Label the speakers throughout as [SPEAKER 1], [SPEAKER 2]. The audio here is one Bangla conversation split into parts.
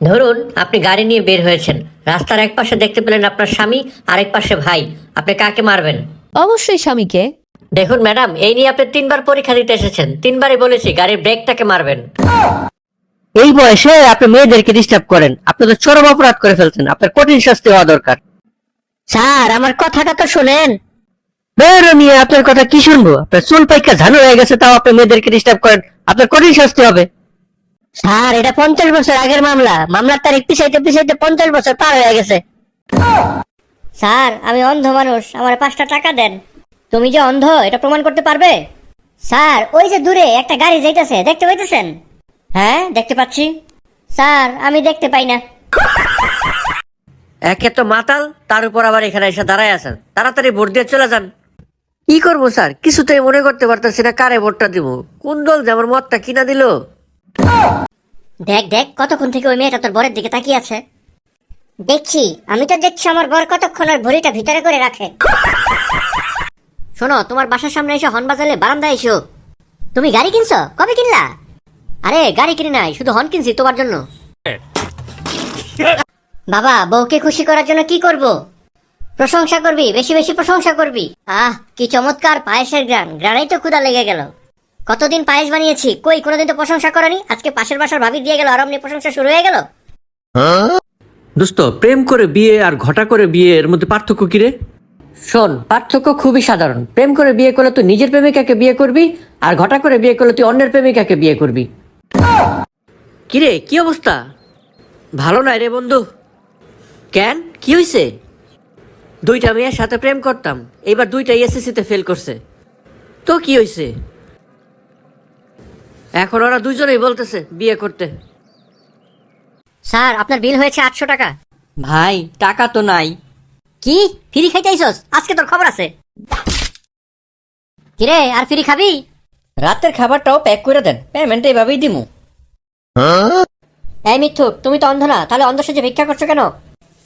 [SPEAKER 1] ধরুন আপনি গাড়ি নিয়ে বের হয়েছেন। রাস্তার এক পাশে দেখতে পেলেন আপনার স্বামী আর এক পাশে ভাই। আপনি কাকে মারবেন?
[SPEAKER 2] অবশ্যই স্বামীকে।
[SPEAKER 1] দেখুন ম্যাডাম এই নিয়ে আপনি তিনবার পরীক্ষা দিতে এসেছেন। তিনবারই বলেছি গাড়ির ব্রেকটাকে মারবেন।
[SPEAKER 3] এই বয়সে আপনি মেয়েদেরকে ডিস্টার্ব করেন। আপনি তো চরম অপরাধ করে ফেলছেন। আপনার কঠিন শাস্তি হওয়া দরকার।
[SPEAKER 1] স্যার আমার কথাটা তো শুনেন।
[SPEAKER 3] বের নিয়ে আপনার কথা কি শুনব? আপনার চুল পাইকা ঝানু হয়ে গেছে তাও আপনি মেয়েদেরকে ডিস্টার্ব করেন। আপনার কঠিন শাস্তি হবে।
[SPEAKER 1] স্যার এটা পঞ্চাশ বছর আগের মামলা। মামলার তারিখ পিছাইতে পিছাইতে পঞ্চাশ বছর পার হয়ে গেছে। স্যার আমি অন্ধ মানুষ আমার পাঁচটা টাকা দেন। তুমি যে অন্ধ এটা প্রমাণ করতে পারবে? স্যার ওই যে দূরে একটা গাড়ি যাইতেছে দেখতে পাইতেছেন? হ্যাঁ দেখতে পাচ্ছি। স্যার আমি দেখতে পাই না।
[SPEAKER 3] একে তো মাতাল তার উপর আবার এখানে এসে দাঁড়ায় আছেন। তাড়াতাড়ি ভোট দিয়ে চলে যান। কি করব স্যার? কিছুতেই মনে করতে পারতেছি না কারে ভোটটা দিব। কোন দল যে আমার মতটা কিনা দিল?
[SPEAKER 1] দেখ দেখ, কতক্ষণ থেকে ওই মেয়েটা তোর বরের দিকে তাকিয়ে আছে। দেখছি, আমি তো দেখছি আমার বর কতক্ষণ আর ভরিটা ভিতরে করে রাখে। শোনো, তোমার বাসার সামনে এসে হর্ন বাজালে বারান্দায় এসো। তুমি গাড়ি কিনছো? কবে কিনলা? আরে, গাড়ি কিনে নাই, শুধু হর্ন কিনছি তোমার জন্য। বাবা, বউকে খুশি করার জন্য কি করব? প্রশংসা করবি, বেশি বেশি প্রশংসা করবি। আহ, কি চমৎকার পায়েসের গ্রান, গ্রানেই তো ক্ষুদা লেগে গেল। কতদিন পায়েস বানিয়েছি? কই কোনোদিন তো প্রশংসা করেনি? আজকে পাশের বাসার ভাবি দিয়ে গেল আর অমনি প্রশংসা শুরু হয়ে গেল।
[SPEAKER 4] দোস্ত প্রেম করে বিয়ে আর ঘটা করে বিয়ে এর মধ্যে পার্থক্য কি রে?
[SPEAKER 3] শোন পার্থক্য খুবই সাধারণ। প্রেম করে বিয়ে করলে তুই নিজের প্রেমিকাকে বিয়ে করবি আর ঘটা করে বিয়ে করলে তুই অন্যের প্রেমিকাকে বিয়ে করবি? কিরে কি অবস্থা? ভালো নাই রে বন্ধু। কেন? কি হয়েছে দুইটা মেয়ের সাথে প্রেম করতাম এবার দুইটা এসএসসিতে ফেল করছে। তো কি হয়েছে এখন ওরা দুজনেই বলতেছে বিয়ে করতে।
[SPEAKER 1] স্যার আপনার বিল হয়েছে আটশো টাকা।
[SPEAKER 3] ভাই টাকা তো নাই।
[SPEAKER 1] কি? ফ্রি খাইতে আইসস? আজকে তোর খবর আছে। কিরে আর ফ্রি খাবি?
[SPEAKER 3] রাতের খাবারটাও প্যাক করে দেন। পেমেন্ট এইভাবেই দিমু।
[SPEAKER 1] এই মিথ্যুক তুমি তো অন্ধ না তাহলে অন্ধ সেজে ভিক্ষা করছ কেন?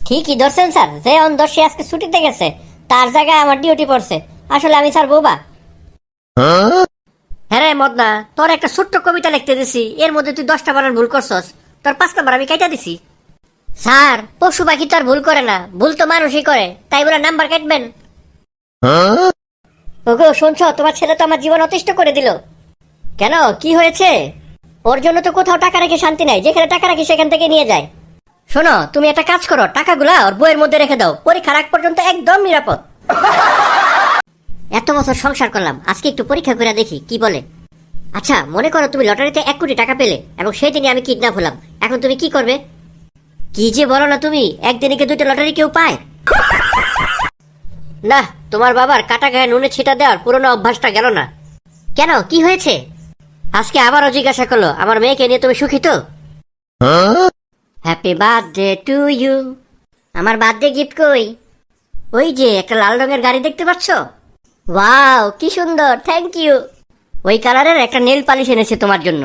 [SPEAKER 1] ঠিকই ধরছেন স্যার। যে অন্ধ সে আজকে ছুটিতে গেছে তার জায়গায় আমার ডিউটি পড়ছে। আসলে আমি স্যার বৌবা হ্যাঁ রে মদনা তোর একটা ছোট্ট কবিতা লিখতে দিছি। এর মধ্যে তুই দশটা বানান ভুল করছস। তোর পাঁচ নাম্বার আমি কাইটা দিছি। স্যার পশু পাখি তো আর ভুল করে না। ভুল তো মানুষই করে। তাই বলে নাম্বার কাটবেন। ওগো শুনছো? তোমার ছেলে তো আমার জীবন অতিষ্ঠ করে দিল। কেন? কি হয়েছে? ওর জন্য তো কোথাও টাকা রেখে শান্তি নাই। যেখানে টাকা রাখি সেখান থেকে নিয়ে যায়। শোনো তুমি একটা কাজ করো। টাকাগুলা ওর বইয়ের মধ্যে রেখে দাও। পরীক্ষার আগ পর্যন্ত একদম নিরাপদ। এত বছর সংসার করলাম। আজকে একটু পরীক্ষা করে দেখি কি বলে? আচ্ছা মনে করো তুমি লটারিতে এক কোটি টাকা পেলে এবং সেই দিনে আমি কিডন্যাপ হলাম। এখন তুমি কি করবে? কি যে বলো না তুমি, একদিনে কি দুটো লটারি কেউ পায়? না, তোমার বাবার কাটা গায়ে নুনে ছিটা দেওয়ার পুরনো অভ্যাসটা গেল না। কেন? কি হয়েছে? আজকে আবারও জিজ্ঞাসা করল, আমার মেয়েকে নিয়ে তুমি সুখী তো? হ্যাপি বার্থডে টু ইউ আমার বার্থডে গিফট কই? ওই যে, একটা লাল রঙের গাড়ি দেখতে পাচ্ছ? ওয়াও কি সুন্দর থ্যাংক ইউ ওই কালারের একটা নেল পালিশ এনেছে তোমার জন্য।